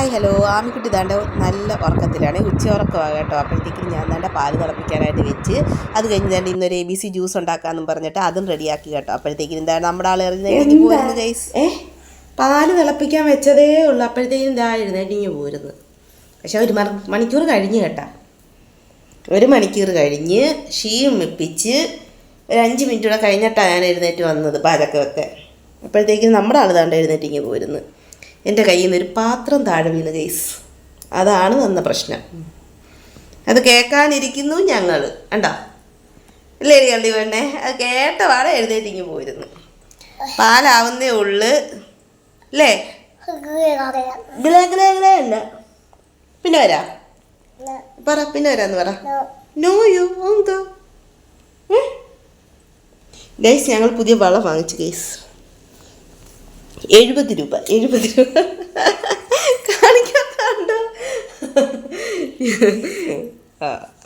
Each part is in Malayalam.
Hi hello. ആമിക്കുട്ടി താണ്ട നല്ല ഉറക്കത്തിലാണ്. ഉച്ച ഉറക്കമാണ് കേട്ടോ. അപ്പോഴത്തേക്കും ഞാൻ നല്ല പാൽ തിളപ്പിക്കാനായിട്ട് വെച്ച് അത് കഴിഞ്ഞ് ദാണ്ട് ഇന്നൊരു എ ബി സി ജ്യൂസ് ഉണ്ടാക്കാമെന്നും പറഞ്ഞിട്ട് അതും റെഡിയാക്കി കേട്ടോ. അപ്പോഴത്തേക്കും എന്താണ് നമ്മുടെ ആൾ എറിഞ്ഞ് പോരുന്നു ഗൈസ് ഏ? പാൽ തിളപ്പിക്കാൻ വെച്ചതേ ഉള്ളൂ. അപ്പോഴത്തേക്കും ഇതാ എഴുന്നേറ്റിങ്ങ് പോരുന്നു. പക്ഷെ ഒരു മണ മണിക്കൂർ കഴിഞ്ഞ് കേട്ടാ. ഒരു മണിക്കൂർ കഴിഞ്ഞ് ഷീം വെപ്പിച്ച് ഒരു അഞ്ച് മിനിറ്റ് കൂടെ കഴിഞ്ഞിട്ടാണ് ഞാൻ എഴുന്നേറ്റ് വന്നത് പാലൊക്കെ വെക്കാൻ അപ്പോഴത്തേക്കും നമ്മുടെ ആൾ താണ്ട് എഴുന്നേറ്റിങ്ങ് പോരുന്നു. എന്റെ കയ്യിൽ നിന്ന് ഒരു പാത്രം താഴെ വീണ് ഗൈസ്. അതാണ് വന്ന പ്രശ്നം. അത് കേൾക്കാനിരിക്കുന്നു ഞങ്ങൾ കണ്ടോ? ഇല്ലേ കണ്ടി വേണ്ടേ അത് കേട്ട പാടെ എഴുന്നേറ്റിങ്ങി പോയിരുന്നു. പാലാവുന്നേ ഉള്ളു. അല്ലേ അല്ല. പിന്നെ വരാ? പറ പിന്നെ വരാന്ന് പറ. നോ യു ഗൈസ് ഞങ്ങൾ പുതിയ വളം വാങ്ങിച്ചു ഗൈസ്. എഴുപത് രൂപ എഴുപത് രൂപ.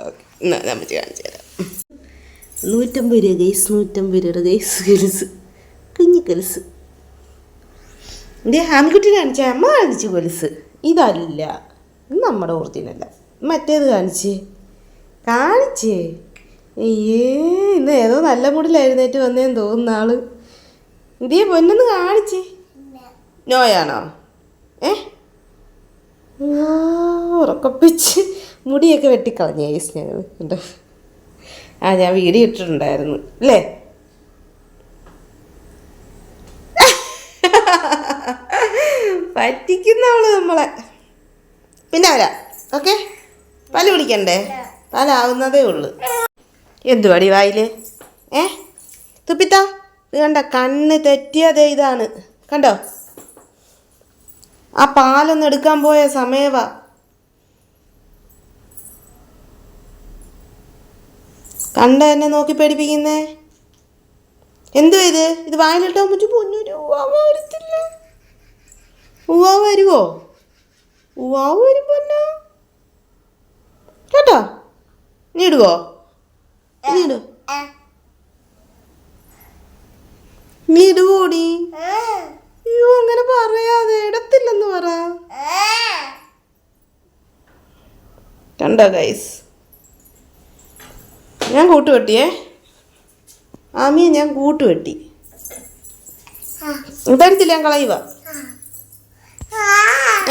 ഓക്കെ. എന്നാ നമ്മൾ കാണിച്ചു തരാം. നൂറ്റമ്പത് രൂപ ഗൈസ് നൂറ്റമ്പത് രൂപ ഗൈസ് ഗൽസ് കുഞ്ഞു ഗൽസ് എന്റെ ആൺകുട്ടി കാണിച്ച അമ്മ കാണിച്ചു കൊലുസ് ഇതല്ല. ഇത് നമ്മുടെ ഓർത്തിനല്ല. മറ്റേത് കാണിച്ചേ. കാണിച്ചേ. അയ്യേ ഇന്ന് ഏതോ നല്ല മൂടിലായിരുന്നേറ്റ് വന്നേന്ന് തോന്നുന്ന ആൾ. ഇതേ പൊന്നൊന്ന് കാണിച്ചേ. നോയാണോ? ഏ? ഉറക്കപ്പിച്ച് മുടിയൊക്കെ വെട്ടിക്കളഞ്ഞു ഏസ് ഞങ്ങൾ ഉണ്ടോ ആ ഞാൻ വീഡിയോ ഇട്ടിട്ടുണ്ടായിരുന്നു അല്ലേ? പറ്റിക്കുന്നവൾ നമ്മളെ. പിന്നെ വരാം ഓക്കെ? പാൽ കുടിക്കണ്ടേ? പാലാവുന്നതേ ഉള്ളു. എന്തുവാടി വായിൽ? ഏ? തുപ്പിത്ത? കണ്ട? കണ്ണ് തെറ്റിയതേ ഇതാണ്. കണ്ടോ? ആ പാലൊന്ന് എടുക്കാൻ പോയ സമയവ. കണ്ട എന്നെ നോക്കി പേടിപ്പിക്കുന്നേ? എന്തോ ഇത്? ഇത് വായിലിട്ടാൻ പറ്റും പൊന്നൂര് വരത്തില്ല. ഉവാവ് വരുവോ? ഉവാവ് വരും പൊന്നോ. കേട്ടോ? നീ ഇടുവോ? നീ ഇടു. നീ ഇടുവോടി? അയ്യോ അങ്ങനെ പറയാതെ. ഇടത്തില്ലെന്ന് പറ. കണ്ടോ ഗൈസ് ഞാൻ കൂട്ടുവെട്ടിയേ. ആമിയെ ഞാൻ കൂട്ടുവെട്ടി. തരത്തില്ല ഞാൻ കളയുക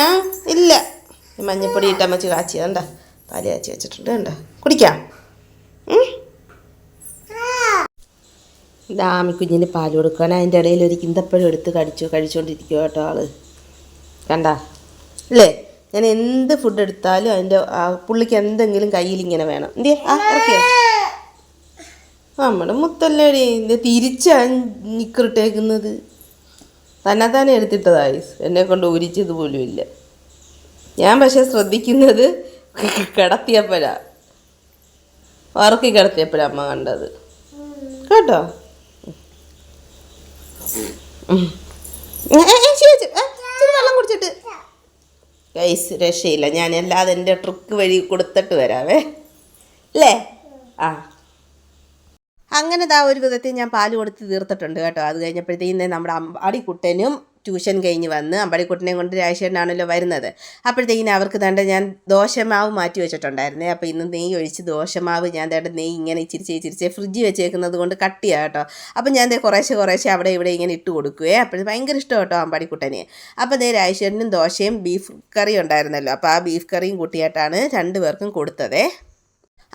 ആ ഇല്ല. മഞ്ഞപ്പൊടി ഇട്ട അമ്മച്ച് കാച്ചി കണ്ട? പാൽ കാച്ചി വെച്ചിട്ടുണ്ട് കണ്ട? കുടിക്കാം. ദാമി കുഞ്ഞിന് പാൽ കൊടുക്കാൻ അതിന്റെ ഇടയിൽ ഒരു കിന്തപ്പഴം എടുത്ത് കടിച്ചു കഴിച്ചുകൊണ്ടിരിക്കുക കേട്ടോ ആൾ. കണ്ട? അല്ലേ ഞാൻ എന്ത് ഫുഡ് എടുത്താലും അതിന്റെ പുള്ളിക്ക് എന്തെങ്കിലും കയ്യിൽ ഇങ്ങനെ വേണം. എന്തേ ആ ഇറക്കിയോ? നമ്മുടെ മുത്തല്ലേടി. ഇത് തിരിച്ചാണ് നിക്കറിട്ടേക്കുന്നത്. തന്നെ തന്നെ എടുത്തിട്ടതായി എന്നെ കൊണ്ട് ഊരിച്ചത് പോലും ഇല്ല. ഞാൻ പക്ഷെ ശ്രദ്ധിക്കുന്നത് കിടത്തിയപ്പോഴാണ് ഉറക്കി കിടത്തിയപ്പോഴാണ് അമ്മ കണ്ടത്. കേട്ടോ ഉം. ഏ, ഏ, ഏ, ശരി, ശരി. ഏ, ഇച്ചിരി വെള്ളം കുടിച്ചിട്ട്. ഗൈസ് രക്ഷയില്ല. ഞാൻ അല്ലാതെ എന്റെ ട്രിക്ക് വഴി കൊടുത്തിട്ട് വരാവേ. അല്ലേ ആ. അങ്ങനെ ദാ ഒരു വിധത്തിൽ ഞാൻ പാൽ കൊടുത്ത് തീർത്തിട്ടുണ്ട് കേട്ടോ. അത് കഴിഞ്ഞപ്പോഴത്തേക്കും നമ്മുടെ അമ്പാടിക്കുട്ടനും ട്യൂഷൻ കഴിഞ്ഞ് വന്ന് അമ്പടിക്കുട്ടനെയും കൊണ്ട് രാജശേഖരനാണല്ലോ വരുന്നത്. അപ്പോഴത്തേക്കിന് അവർക്ക് തണ്ട ഞാൻ ദോശമാവ് മാറ്റി വെച്ചിട്ടുണ്ടായിരുന്നേ. അപ്പോൾ ഇന്ന് നെയ്യ് ഒഴിച്ച് ദോശമാവ് ഞാൻ തേണ്ട നെയ്യ് ഇങ്ങനെ ഇച്ചിരിച്ചേ ഇച്ചിരിച്ചേ ഫ്രിഡ്ജ് വെച്ചേക്കുന്നത് കൊണ്ട് കട്ടിയാണ് കേട്ടോ. അപ്പോൾ ഞാൻ ദേ കുറേശ്ശെ കുറേശ്ശെ അവിടെ ഇവിടെ ഇങ്ങനെ ഇട്ട് കൊടുക്കുവേ. അപ്പോൾ ഭയങ്കര ഇഷ്ടം കേട്ടോ അമ്പാടിക്കുട്ടനെ. അപ്പോൾ ദേ രാജശേഖരനും ദോശയും ബീഫ് കറി ഉണ്ടായിരുന്നല്ലോ. അപ്പോൾ ആ ബീഫ് കറിയും കൂട്ടിയായിട്ടാണ് രണ്ടുപേർക്കും കൊടുത്തതേ.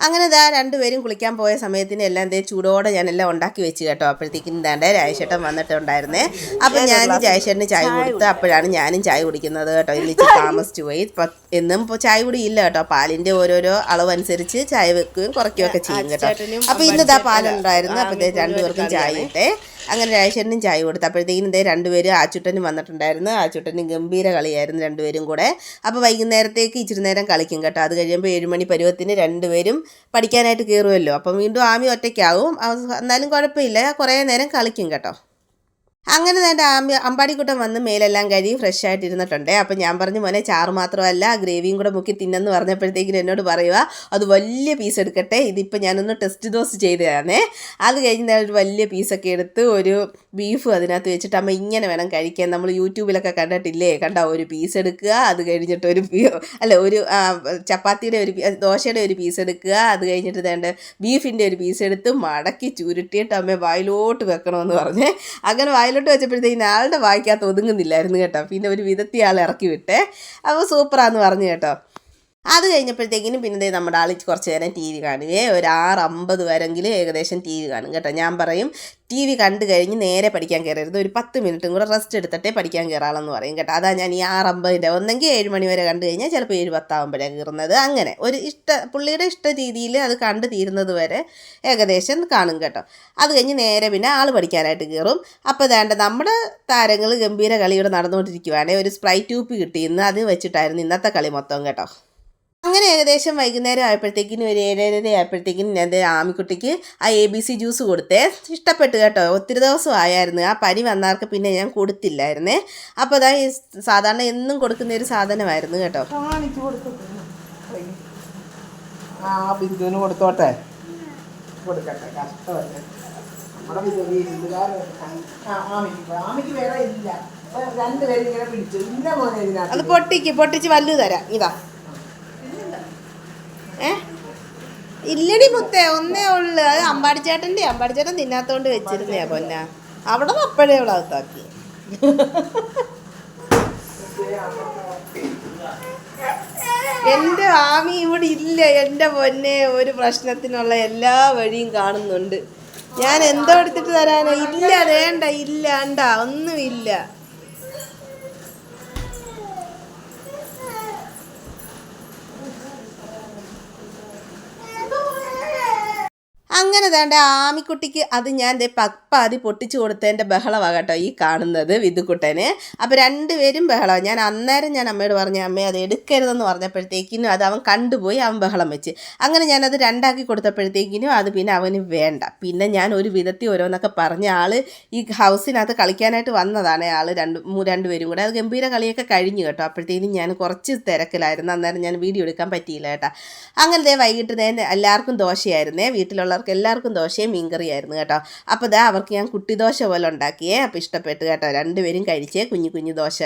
അങ്ങനെ ഇതാ രണ്ടുപേരും കുളിക്കാൻ പോയ സമയത്തിന് എല്ലാം ദേ ചൂടോടെ ഞാൻ എല്ലാം ഉണ്ടാക്കി വെച്ച് കേട്ടോ. അപ്പോഴത്തേക്കും ദാണ്ട് രാജേഷേട്ടൻ വന്നിട്ടുണ്ടായിരുന്നേ. അപ്പം ഞാൻ ജയശേട്ടന് ചായ കൊടുത്ത് അപ്പോഴാണ് ഞാനും ചായ കുടിക്കുന്നത് കേട്ടോ. ഇന്ന് ഇച്ചിരി താമസിച്ചു പോയി. എന്നും ഇപ്പോൾ ചായ കുടിയില്ല ഇല്ല കേട്ടോ. പാലിന്റെ ഓരോരോ അളവനുസരിച്ച് ചായ വെക്കുകയും കുറയ്ക്കുകയൊക്കെ ചെയ്യും കേട്ടോ. അപ്പോൾ ഇന്നിതാ പാലുണ്ടായിരുന്നു. അപ്പോൾ ഇതേ രണ്ടുപേർക്കും ചായ ഇട്ടേ. അങ്ങനെ രാജേഷനും ചായ കൊടുത്തു. അപ്പോഴത്തേക്കും ഇതേ രണ്ടുപേരും ആച്ചുട്ടനും വന്നിട്ടുണ്ടായിരുന്നു. ആച്ചുട്ടനും ഗംഭീര കളിയായിരുന്നു രണ്ടുപേരും കൂടെ. അപ്പോൾ വൈകുന്നേരത്തേക്ക് ഇച്ചിരി നേരം കളിക്കും കേട്ടോ. അത് കഴിയുമ്പോൾ ഏഴുമണി പരുവത്തിന് രണ്ടുപേരും പഠിക്കാനായിട്ട് കയറുമല്ലോ. അപ്പം വീണ്ടും ആമി ഒറ്റയ്ക്കാവും. എന്നാലും കുഴപ്പമില്ല. കുറേ നേരം കളിക്കും കേട്ടോ. അങ്ങനെ തന്നെ ആമ്പി അമ്പാടിക്കുട്ടൻ വന്ന് മേലെല്ലാം കഴുകി ഫ്രഷ് ആയിട്ട് ഇരുന്നിട്ടുണ്ട് അപ്പം ഞാൻ പറഞ്ഞു മോനെ ചാറ് മാത്രമല്ല ഗ്രേവിയും കൂടെ മുക്കി തിന്നെന്ന് പറഞ്ഞപ്പോഴത്തേക്കിനും എന്നോട് പറയുക അത് വലിയ പീസ് എടുക്കട്ടെ. ഇതിപ്പോൾ ഞാനൊന്ന് ടെസ്റ്റ് ദോസ് ചെയ്തതാണേ. അത് കഴിഞ്ഞ് ഒരു വലിയ പീസൊക്കെ എടുത്ത് ഒരു ബീഫ് അതിനകത്ത് വെച്ചിട്ട് അമ്മ ഇങ്ങനെ വേണം കഴിക്കാൻ. നമ്മൾ യൂട്യൂബിലൊക്കെ കണ്ടിട്ടില്ലേ? കണ്ട ഒരു പീസ് എടുക്കുക അത് കഴിഞ്ഞിട്ട് ഒരു അല്ല ഒരു ചപ്പാത്തിയുടെ ഒരു ദോശയുടെ ഒരു പീസ് എടുക്കുക അത് കഴിഞ്ഞിട്ട് വേണ്ട ബീഫിന്റെ ഒരു പീസ് എടുത്ത് മടക്കി ചുരുട്ടിയിട്ട് അമ്മ വായിലോട്ട് വെക്കണമെന്ന് പറഞ്ഞ്. അങ്ങനെ വായിലോട്ട് വെച്ചപ്പോഴത്തേക്കും ആളുടെ വായിക്കകത്ത് ഒതുങ്ങുന്നില്ലായിരുന്നു കേട്ടോ. പിന്നെ ഒരു വിധത്തി ആൾ ഇറക്കി വിട്ടേ. അപ്പോൾ സൂപ്പറാന്ന് പറഞ്ഞു കേട്ടോ. അത് കഴിഞ്ഞപ്പോഴത്തേക്കിനും പിന്നെ നമ്മുടെ ആൾ കുറച്ച് നേരം ടി വി കാണുകയെ ഒരു ആറ് അമ്പത് വരെങ്കിലും ഏകദേശം ടി വി കാണും കേട്ടോ. ഞാൻ പറയും ടി വി കണ്ടു കഴിഞ്ഞ് നേരെ പഠിക്കാൻ കയറരുത്. ഒരു പത്ത് മിനിറ്റും കൂടെ റെസ്റ്റ് എടുത്തിട്ടേ പഠിക്കാൻ കയറാളെന്ന് പറയും കേട്ടോ. അതാ ഞാൻ ഈ ആറ് അമ്പതിന്റെ ഒന്നെങ്കിൽ ഏഴ് മണി വരെ കണ്ടു കഴിഞ്ഞാൽ ചിലപ്പോൾ ഏഴ് പത്താവുമ്പോഴേ കയറുന്നത്. അങ്ങനെ ഒരു ഇഷ്ട പുള്ളിയുടെ ഇഷ്ട രീതിയിൽ അത് കണ്ടു തീരുന്നത് വരെ ഏകദേശം കാണും കേട്ടോ. അത് കഴിഞ്ഞ് നേരെ പിന്നെ ആൾ പഠിക്കാനായിട്ട് കയറും. അപ്പോൾ വേണ്ട നമ്മുടെ താരങ്ങൾ ഗംഭീര കളി ഇവിടെ നടന്നുകൊണ്ടിരിക്കുവാണേ. ഒരു സ്പ്രൈറ്റ് ട്യൂപ്പ് കിട്ടിയിരുന്നു അത് വെച്ചിട്ടായിരുന്നു ഇന്നത്തെ കളി മൊത്തം കേട്ടോ. അങ്ങനെ ഏകദേശം വൈകുന്നേരം ആയപ്പോഴത്തേക്കിനും ഒരു ഏഴര ആയപ്പോഴത്തേക്കിനും ഞാൻ ആമിക്കുട്ടിക്ക് ആ എ ബി സി ജ്യൂസ് കൊടുത്തേ. ഇഷ്ടപ്പെട്ടു കേട്ടോ. ഒത്തിരി ദിവസം ആയായിരുന്നു. ആ പനി വന്നാർക്ക് പിന്നെ ഞാൻ കൊടുത്തില്ലായിരുന്നേ. അപ്പോൾ അതാ സാധാരണ എന്നും കൊടുക്കുന്ന ഒരു സാധനമായിരുന്നു കേട്ടോ. ആ ബിന്ദുവിന് കൊടുത്തോട്ടെ. കൊടുക്കട്ടെ. കഷ്ടമല്ലേ? നമ്മുടെ ആമിക്ക് വേറെ ഇല്ല. അപ്പൊ രണ്ടുപേരും ഇങ്ങനെ പിടിച്ചു. ഇന്ന പോലെ അത് പൊട്ടിക്ക്. പൊട്ടിച്ച് വല്ലു തരാം. ഇതാ. ഇല്ലടി മുത്തേ ഒന്നേ ഉള്ളു. അത് അമ്പാടിച്ചേട്ടന്റെ അമ്പാടിച്ചേട്ടൻ തിന്നാത്തോണ്ട് വെച്ചിരുന്നേ പൊന്ന. അവിടെ അപ്പോഴേ അവളെ അകത്താക്കി. എന്റെ ആമി ഇവിടെ ഇല്ല എന്റെ പൊന്നെ. ഒരു പ്രശ്നത്തിനുള്ള എല്ലാ വഴിയും കാണുന്നുണ്ട്. ഞാൻ എന്തോ എടുത്തിട്ട് തരാനോ? ഇല്ല വേണ്ട ഇല്ല വേണ്ട. ഒന്നുമില്ല അങ്ങനെ വേണ്ട ആമിക്കുട്ടിക്ക് അത് ഞാൻ ദേ പപ്പാതി പൊട്ടിച്ചു കൊടുത്തതിന്റെ ബഹളമാണ് കേട്ടോ ഈ കാണുന്നത് വിധുക്കുട്ടന് അപ്പോൾ രണ്ടുപേരും ബഹളമാണ് ഞാൻ അന്നേരം ഞാൻ അമ്മയോട് പറഞ്ഞു അമ്മേ അത് എടുക്കരുതെന്ന് പറഞ്ഞപ്പോഴത്തേക്കിനും അത് അവൻ കണ്ടുപോയി അവൻ ബഹളം വെച്ച്. അങ്ങനെ ഞാനത് രണ്ടാക്കി കൊടുത്തപ്പോഴത്തേക്കിനും അത് പിന്നെ അവന് വേണ്ട. പിന്നെ ഞാൻ ഒരു വിധത്തിൽ ഓരോന്നൊക്കെ പറഞ്ഞ ആൾ ഈ ഹൗസിനകത്ത് കളിക്കാനായിട്ട് വന്നതാണ് ആൾ രണ്ട് രണ്ടുപേരും കൂടെ. അത് ഗംഭീര കളിയൊക്കെ കഴിഞ്ഞു കേട്ടോ. അപ്പോഴത്തേക്കും ഞാൻ കുറച്ച് തിരക്കിലായിരുന്നു. അന്നേരം ഞാൻ വീഡിയോ എടുക്കാൻ പറ്റിയില്ല കേട്ടോ. അങ്ങനെ ദേ വൈകിട്ട് ദേ എല്ലാവർക്കും ദോശയായിരുന്നേ. വീട്ടിലുള്ളവർക്ക് എല്ലാവർക്കും ദോശയും മീൻകറിയായിരുന്നു കേട്ടോ. അപ്പോൾ ഇതാ അവർക്ക് ഞാൻ കുട്ടി ദോശ പോലെ ഉണ്ടാക്കിയേ. അപ്പോൾ ഇഷ്ടപ്പെട്ടു കേട്ടോ. രണ്ടുപേരും കഴിച്ചേ കുഞ്ഞു കുഞ്ഞു ദോശ.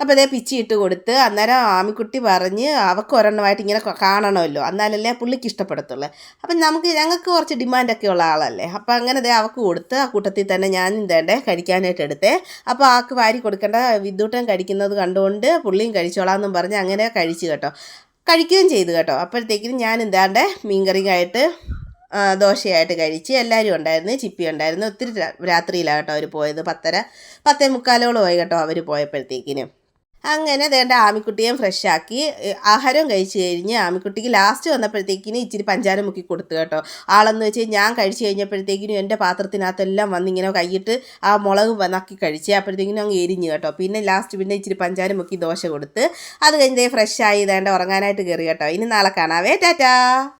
അപ്പോൾ അതേ പിച്ചി ഇട്ട് കൊടുത്ത് അന്നേരം ആമിക്കുട്ടി പറഞ്ഞ് അവൾക്ക് ഒരെണ്ണമായിട്ട് ഇങ്ങനെ കാണണമല്ലോ. എന്നാലല്ലേ പുള്ളിക്ക് ഇഷ്ടപ്പെടത്തുള്ളൂ. അപ്പം നമുക്ക് ഞങ്ങൾക്ക് കുറച്ച് ഡിമാൻഡൊക്കെ ഉള്ള ആളല്ലേ. അപ്പോൾ അങ്ങനെ ദേ അവൾക്ക് കൊടുത്ത് ആ കൂട്ടത്തിൽ തന്നെ ഞാൻ ഇതേണ്ടേ കഴിക്കാനായിട്ട് എടുത്തേ. അപ്പോൾ ആൾക്ക് വാരി കൊടുക്കേണ്ട വിദ്യൂട്ടം കഴിക്കുന്നത് കണ്ടുകൊണ്ട് പുള്ളിയും കഴിച്ചോളാമെന്നും പറഞ്ഞ് അങ്ങനെ കഴിച്ചു കേട്ടോ. കഴിക്കുകയും ചെയ്തു കേട്ടോ. അപ്പോഴത്തേക്കിനും ഞാൻ എന്താണ്ട് മീൻകറിയായിട്ട് ദോശയായിട്ട് കഴിച്ച് എല്ലാവരും ഉണ്ടായിരുന്നു ചിപ്പി ഉണ്ടായിരുന്നു. ഒത്തിരി രാത്രിയിലാണ് കേട്ടോ അവർ പോയത്. പത്തര പത്തേ മുക്കാലോളം ആയി കേട്ടോ അവർ പോയപ്പോഴത്തേക്കിനും. അങ്ങനെ വേണ്ട ആമിക്കുട്ടിയെ ഫ്രഷാക്കി ആഹാരം കഴിച്ച് കഴിഞ്ഞ് ആമിക്കുട്ടിക്ക് ലാസ്റ്റ് വന്നപ്പോഴത്തേക്കിന് ഇച്ചിരി പഞ്ചാര മുക്കി കൊടുത്തു കേട്ടോ. ആളെന്ന് വെച്ച് ഞാൻ കഴിച്ച് കഴിഞ്ഞപ്പോഴത്തേക്കിനും എന്റെ പാത്രത്തിനകത്തെല്ലാം വന്നിങ്ങനെ കൈയിട്ട് ആ മുളക് നക്കി കഴിച്ച് അപ്പോഴത്തേക്കിനും അങ്ങ് എരിഞ്ഞു കേട്ടോ. പിന്നെ ലാസ്റ്റ് പിന്നെ ഇച്ചിരി പഞ്ചാര മുക്കി ദോശ കൊടുത്ത് അത് കഴിഞ്ഞ് ഫ്രഷായി ഇതേണ്ട ഉറങ്ങാനായിട്ട് കയറി കേട്ടോ. ഇനി നാളെ കാണാവേ. ടാറ്റാ!